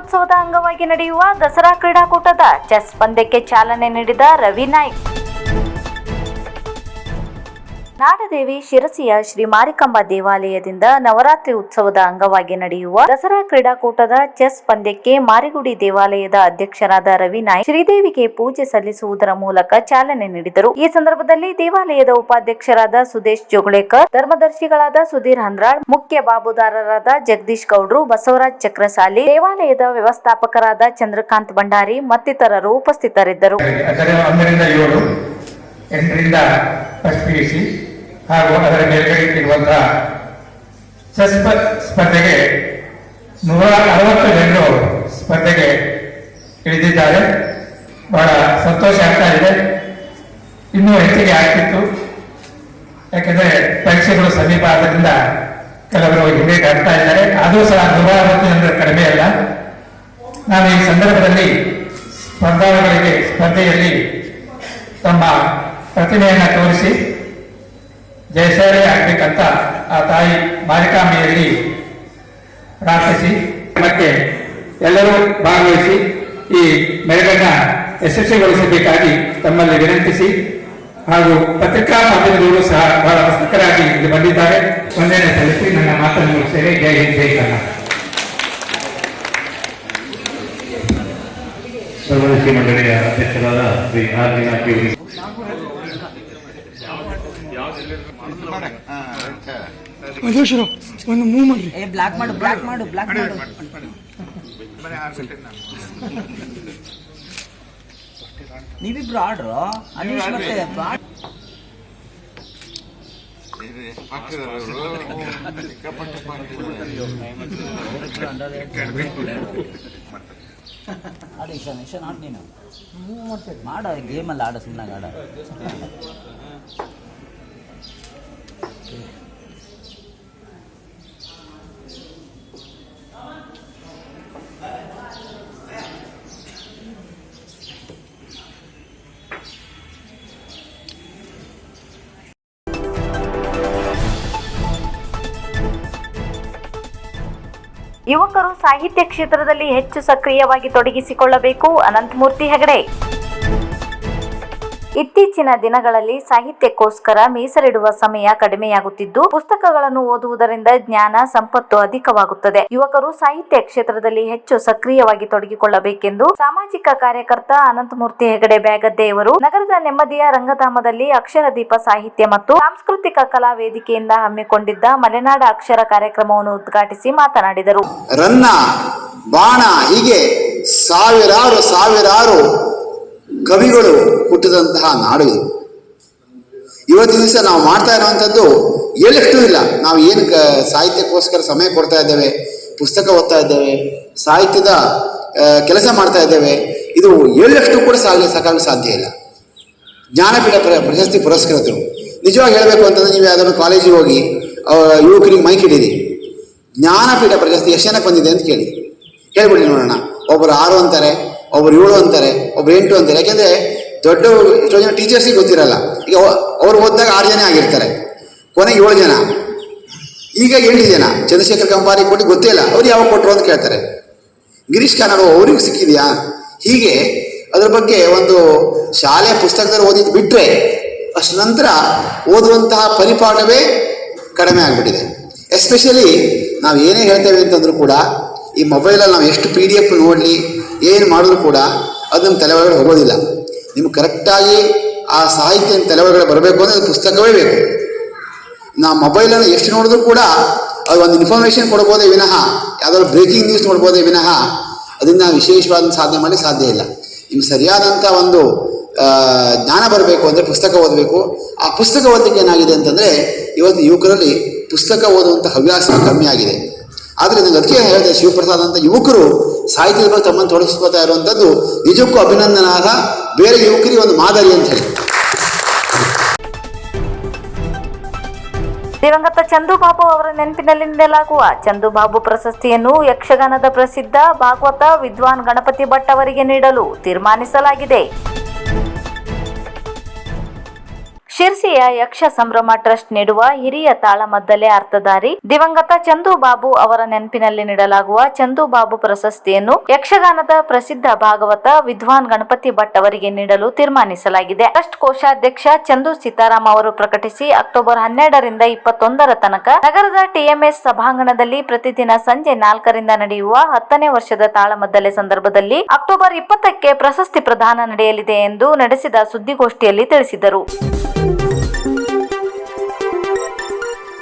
ಉತ್ಸವದ ಅಂಗವಾಗಿ ನಡೆಯುವ ದಸರಾ ಕ್ರೀಡಾಕೂಟದ ಚೆಸ್ ಪಂದ್ಯಕ್ಕೆ ಚಾಲನೆ ನೀಡಿದ ರವಿ ನಾಯ್ಕ್. ನಾಡದೇವಿ ಶಿರಸಿಯ ಶ್ರೀ ಮಾರಿಕಂಬ ದೇವಾಲಯದಿಂದ ನವರಾತ್ರಿ ಉತ್ಸವದ ಅಂಗವಾಗಿ ನಡೆಯುವ ದಸರಾ ಕ್ರೀಡಾಕೂಟದ ಚೆಸ್ ಪಂದ್ಯಕ್ಕೆ ಮಾರಿಗುಡಿ ದೇವಾಲಯದ ಅಧ್ಯಕ್ಷರಾದ ರವಿ ನಾಯ್ಕ್ ಶ್ರೀದೇವಿಗೆ ಪೂಜೆ ಸಲ್ಲಿಸುವುದರ ಮೂಲಕ ಚಾಲನೆ ನೀಡಿದರು. ಈ ಸಂದರ್ಭದಲ್ಲಿ ದೇವಾಲಯದ ಉಪಾಧ್ಯಕ್ಷರಾದ ಸುದೇಶ್ ಜೋಗಳೇಕರ್, ಧರ್ಮದರ್ಶಿಗಳಾದ ಸುಧೀರ್ ಹಂದ್ರಾಳ್ ಮುಖ್ಯ ಬಾಬುದಾರರಾದ ಜಗದೀಶ್ ಗೌಡ್ರು, ಬಸವರಾಜ್ ಚಕ್ರಸಾಲಿ, ದೇವಾಲಯದ ವ್ಯವಸ್ಥಾಪಕರಾದ ಚಂದ್ರಕಾಂತ್ ಭಂಡಾರಿ ಮತ್ತಿತರರು ಉಪಸ್ಥಿತರಿದ್ದರು. ಎಂಟರಿಂದ ಫಸ್ಟ್ ಪಿ ಯು ಸಿ ಹಾಗೂ ಅದರ ಮೇಲ್ಗಡೆಯಲ್ಲಿರುವಂತಹ ಚೆಸ್ ಸ್ಪ- ಸ್ಪರ್ಧೆಗೆ ನೂರ ಅರವತ್ತು ಜನರು ಸ್ಪರ್ಧೆಗೆ ಇಳಿದಿದ್ದಾರೆ. ಬಹಳ ಸಂತೋಷ ಆಗ್ತಾ ಇದೆ. ಇನ್ನೂ ಹೆಚ್ಚಿಗೆ ಆಗ್ತಿತ್ತು. ಯಾಕೆಂದರೆ ಪರೀಕ್ಷೆಗಳು ಸಮೀಪ ಆದ್ದರಿಂದ ಕೆಲವರು ಹಿಂದೆ ಆಗ್ತಾ ಇದ್ದಾರೆ. ಅದು ಸಹ ನೂರ ಅರವತ್ತು ಜನರು ಕಡಿಮೆ ಅಲ್ಲ. ನಾನು ಈ ಸಂದರ್ಭದಲ್ಲಿ ಸ್ಪರ್ಧಾಳುಗಳಿಗೆ ಸ್ಪರ್ಧೆಯಲ್ಲಿ ತಮ್ಮ ಪ್ರತಿಭೆಯನ್ನು ತೋರಿಸಿ ಜಯಶಾಲಿ ಆಗ್ಬೇಕಂತ ಆ ತಾಯಿ ಮಾರಿಕಾಂಬೆಯಲ್ಲಿ ಪ್ರಾರ್ಥಿಸಿ. ಮತ್ತೆ ಎಲ್ಲರೂ ಭಾಗವಹಿಸಿ ಈ ಮೆರಗನ್ನ ಯಶಸ್ವಿಗೊಳಿಸಬೇಕಾಗಿ ತಮ್ಮಲ್ಲಿ ವಿನಂತಿಸಿ ಹಾಗೂ ಪತ್ರಿಕಾ ಮಾಧ್ಯಮದವರು ಸಹ ಬಹಳ ಉತ್ಸುಕರಾಗಿ ಇಲ್ಲಿ ಬಂದಿದ್ದಾರೆ. ವಂದನೆ ಸಲ್ಲಿಸಿ ನನ್ನ ಮಾತನ್ನು ಮುಗಿಸ್ತೇನೆ. ಜೈ ಹಿಂದ್, ಜೈ ಮಂಡಳಿಯ ಅಧ್ಯಕ್ಷರಾದ ಶ್ರೀ ಆರ್ ಮಧುಶ್ರು ಒಂದು ಮೂವ್ ಮಾಡ್ರಿ. ಏ ಬ್ಲಾಕ್ ಮಾಡು ಬ್ಲಾಕ್ ಮಾಡು ಬ್ಲಾಕ್ ಮಾಡು ನೀವಿಬ್ರು ಆಡ್ರು? ಅನೀಶ್ ಮತ್ತೆ ಬ್ರಾ- ಆಡು ಇಶಾನ್ ಇಶಾನ್ ಆಡ್ ನೀನು. ಮಾಡ ಗೇಮಲ್ಲಿ ಆಡ ಸುಮ್ಮನಾಗ ಆಡ. ಯುವಕರು ಸಾಹಿತ್ಯ ಕ್ಷೇತ್ರದಲ್ಲಿ ಹೆಚ್ಚು ಸಕ್ರಿಯವಾಗಿ ತೊಡಗಿಸಿಕೊಳ್ಳಬೇಕು. ಅನಂತಮೂರ್ತಿ ಹೆಗಡೆ ಇತ್ತೀಚಿನ ದಿನಗಳಲ್ಲಿ ಸಾಹಿತ್ಯಕ್ಕೋಸ್ಕರ ಮೀಸಲಿಡುವ ಸಮಯ ಕಡಿಮೆಯಾಗುತ್ತಿದ್ದು, ಪುಸ್ತಕಗಳನ್ನು ಓದುವುದರಿಂದ ಜ್ಞಾನ ಸಂಪತ್ತು ಅಧಿಕವಾಗುತ್ತದೆ. ಯುವಕರು ಸಾಹಿತ್ಯ ಕ್ಷೇತ್ರದಲ್ಲಿ ಹೆಚ್ಚು ಸಕ್ರಿಯವಾಗಿ ತೊಡಗಿಕೊಳ್ಳಬೇಕೆಂದು ಸಾಮಾಜಿಕ ಕಾರ್ಯಕರ್ತ ಅನಂತಮೂರ್ತಿ ಹೆಗಡೆ ಬ್ಯಾಗದ್ದೆಯವರು ನಗರದ ನೆಮ್ಮದಿಯ ರಂಗಧಾಮದಲ್ಲಿ ಅಕ್ಷರ ದೀಪ ಸಾಹಿತ್ಯ ಮತ್ತು ಸಾಂಸ್ಕೃತಿಕ ಕಲಾ ವೇದಿಕೆಯಿಂದ ಹಮ್ಮಿಕೊಂಡಿದ್ದ ಮಲೆನಾಡ ಅಕ್ಷರ ಕಾರ್ಯಕ್ರಮವನ್ನು ಉದ್ಘಾಟಿಸಿ ಮಾತನಾಡಿದರು. ರನ್ನ, ಬಾಣ ಹೀಗೆ ಸಾವಿರಾರು ಸಾವಿರಾರು ಕವಿಗಳು ಹುಟ್ಟಿದಂತಹ ನಾಡು ಇದು ಇವತ್ತಿನ ದಿವಸ ನಾವು ಮಾಡ್ತಾ ಇರುವಂಥದ್ದು ಏಳಷ್ಟು ಇಲ್ಲ. ನಾವು ಏನು ಕ, ಸಾಹಿತ್ಯಕ್ಕೋಸ್ಕರ ಸಮಯ ಕೊಡ್ತಾ ಇದ್ದೇವೆ, ಪುಸ್ತಕ ಓದ್ತಾ ಇದ್ದೇವೆ, ಸಾಹಿತ್ಯದ ಕೆಲಸ ಮಾಡ್ತಾ ಇದ್ದೇವೆ. ಇದು ಏಳಷ್ಟು ಕೂಡ ಸಾಗಲಿ ಸಾಕಾಗಲು ಸಾಧ್ಯ ಇಲ್ಲ. ಜ್ಞಾನಪೀಠ ಪ್ರ, ಪ್ರಶಸ್ತಿ ಪುರಸ್ಕೃತರು. ನಿಜವಾಗಿ ಹೇಳಬೇಕು ಅಂತಂದ್ರೆ ನೀವು ಯಾವುದಾದ್ರು ಕಾಲೇಜಿಗೆ ಹೋಗಿ ಯುವಕರಿಗೆ ಮೈಕ್ ಹಿಡೀರಿ. ಜ್ಞಾನಪೀಠ ಪ್ರಶಸ್ತಿ ಎಷ್ಟು ಜನಕ್ಕೆ ಬಂದಿದೆ ಅಂತ ಕೇಳಿ. ಹೇಳ್ಬಿಡಿ ನೋಡೋಣ. ಒಬ್ಬರು ಆರು ಅಂತಾರೆ. ಒಬ್ಬರು ಏಳು ಅಂತಾರೆ, ಒಬ್ರು ಎಂಟು ಅಂತಾರೆ. ಯಾಕೆಂದರೆ ದೊಡ್ಡ ಎಷ್ಟೋ ಜನ ಟೀಚರ್ಸಿಗೆ ಗೊತ್ತಿರಲ್ಲ. ಈಗ ಅವ- ಅವ್ರು ಓದಿದಾಗ ಆರು ಜನ ಆಗಿರ್ತಾರೆ. ಕೊನೆಗೆ ಏಳು ಜನ. ಈಗ ಎಂಟು ಜನ. ಚಂದ್ರಶೇಖರ್ ಕಂಬಾರಿ ಕೊಟ್ಟು ಗೊತ್ತೇ ಇಲ್ಲ. ಅವ್ರು ಯಾವಾಗ ಕೊಟ್ಟರು ಅಂತ ಕೇಳ್ತಾರೆ. ಗಿರೀಶ್ ಕಾರ್ನಾಡ್ ಅವ್ರಿಗೂ ಸಿಕ್ಕಿದೆಯಾ? ಹೀಗೆ ಅದ್ರ ಬಗ್ಗೆ ಒಂದು ಶಾಲೆ ಪುಸ್ತಕದಲ್ಲಿ ಓದಿದ್ದು ಬಿಟ್ಟರೆ ಅಷ್ಟು ನಂತರ ಓದುವಂತಹ ಪರಿಪಾಠವೇ ಕಡಿಮೆ ಆಗಿಬಿಟ್ಟಿದೆ. ಎಸ್ಪೆಷಲಿ ನಾವು ಏನೇ ಹೇಳ್ತೇವೆ ಅಂತಂದ್ರೂ ಕೂಡ ಈ ಮೊಬೈಲಲ್ಲಿ ನಾವು ಎಷ್ಟು ಪಿ ಡಿ ಎಫ್ ನೋಡಲಿ ಏನು ಮಾಡಿದ್ರು ಕೂಡ ಅದು ನಮ್ಮ ತಲೆ ಒಳಗಡೆ ಹೋಗೋದಿಲ್ಲ. ನಿಮ್ಗೆ ಕರೆಕ್ಟಾಗಿ ಆ ಸಾಹಿತ್ಯ ತಲೆ ಒಳಗಡೆ ಬರಬೇಕು ಅಂದರೆ ಅದು ಪುಸ್ತಕವೇ ಬೇಕು. ನಾವು ಮೊಬೈಲನ್ನು ಎಷ್ಟು ನೋಡಿದ್ರು ಕೂಡ ಅದು ಒಂದು ಇನ್ಫಾರ್ಮೇಷನ್ ಕೊಡ್ಬೋದೇ ವಿನಃ, ಯಾವುದಾದ್ರು ಬ್ರೇಕಿಂಗ್ ನ್ಯೂಸ್ ನೋಡ್ಬೋದೇ ವಿನಃ, ಅದನ್ನು ವಿಶೇಷವಾದ ಸಾಧನೆ ಮಾಡಿ ಸಾಧ್ಯ ಇಲ್ಲ. ನಿಮ್ಗೆ ಸರಿಯಾದಂಥ ಒಂದು ಜ್ಞಾನ ಬರಬೇಕು ಅಂದರೆ ಪುಸ್ತಕ ಓದಬೇಕು. ಆ ಪುಸ್ತಕ ಓದಲಿಕ್ಕೆ ಏನಾಗಿದೆ ಅಂತಂದರೆ, ಇವತ್ತು ಯುವಕರಲ್ಲಿ ಪುಸ್ತಕ ಓದುವಂಥ ಹವ್ಯಾಸ ಕಮ್ಮಿ ಆಗಿದೆ. ಆದರೆ ನನಗೆ ಅದಕ್ಕೆ ಹೇಳಿದೆ, ಶಿವಪ್ರಸಾದ್ ಅಂತ ಯುವಕರು ಸಾಹಿತ್ಯದ ಬಗ್ಗೆ ತಮ್ಮನ್ನು ತೊಡಗಿಸ್ಕೋತಾ ಇರುವಂಥದ್ದು ನಿಜಕ್ಕೂ ಅಭಿನಂದನಾರ್ಹ ಬೇರೆ ಯುವಕರಿಗೆ ಒಂದು ಮಾದರಿ ಅಂತ ಹೇಳಿ. ದಿವಂಗತ ಚಂದುಬಾಬು ಅವರ ನೆನಪಿನಲ್ಲಿ ನೀಡಲಾಗುವ ಚಂದುಬಾಬು ಪ್ರಶಸ್ತಿಯನ್ನು ಯಕ್ಷಗಾನದ ಪ್ರಸಿದ್ಧ ಭಾಗವತ ವಿದ್ವಾನ್ ಗಣಪತಿ ಭಟ್ ಅವರಿಗೆ ನೀಡಲು ತೀರ್ಮಾನಿಸಲಾಗಿದೆ. ಶಿರ್ಸಿಯ ಯಕ್ಷ ಸಂಭ್ರಮ ಟ್ರಸ್ಟ್ ನೀಡುವ ಹಿರಿಯ ತಾಳಮದ್ದಲೆ ಅರ್ಥಧಾರಿ ದಿವಂಗತ ಚಂದು ಬಾಬು ಅವರ ನೆನಪಿನಲ್ಲಿ ನೀಡಲಾಗುವ ಚಂದು ಬಾಬು ಪ್ರಶಸ್ತಿಯನ್ನು ಯಕ್ಷಗಾನದ ಪ್ರಸಿದ್ಧ ಭಾಗವತ ವಿದ್ವಾನ್ ಗಣಪತಿ ಭಟ್ ಅವರಿಗೆ ನೀಡಲು ತೀರ್ಮಾನಿಸಲಾಗಿದೆ. ಟ್ರಸ್ಟ್ ಕೋಶಾಧ್ಯಕ್ಷ ಚಂದು ಸೀತಾರಾಮ್ ಅವರು ಪ್ರಕಟಿಸಿ ಅಕ್ಟೋಬರ್ ಹನ್ನೆರಡರಿಂದ ಇಪ್ಪತ್ತೊಂದರ ತನಕ ನಗರದ ಟಿಎಂಎಸ್ ಸಭಾಂಗಣದಲ್ಲಿ ಪ್ರತಿದಿನ ಸಂಜೆ ನಾಲ್ಕರಿಂದ ನಡೆಯುವ ಹತ್ತನೇ ವರ್ಷದ ತಾಳಮದ್ದಲೆ ಸಂದರ್ಭದಲ್ಲಿ ಅಕ್ಟೋಬರ್ ಇಪ್ಪತ್ತಕ್ಕೆ ಪ್ರಶಸ್ತಿ ಪ್ರದಾನ ನಡೆಯಲಿದೆ ಎಂದು ನಡೆಸಿದ ಸುದ್ದಿಗೋಷ್ಠಿಯಲ್ಲಿ ತಿಳಿಸಿದರು.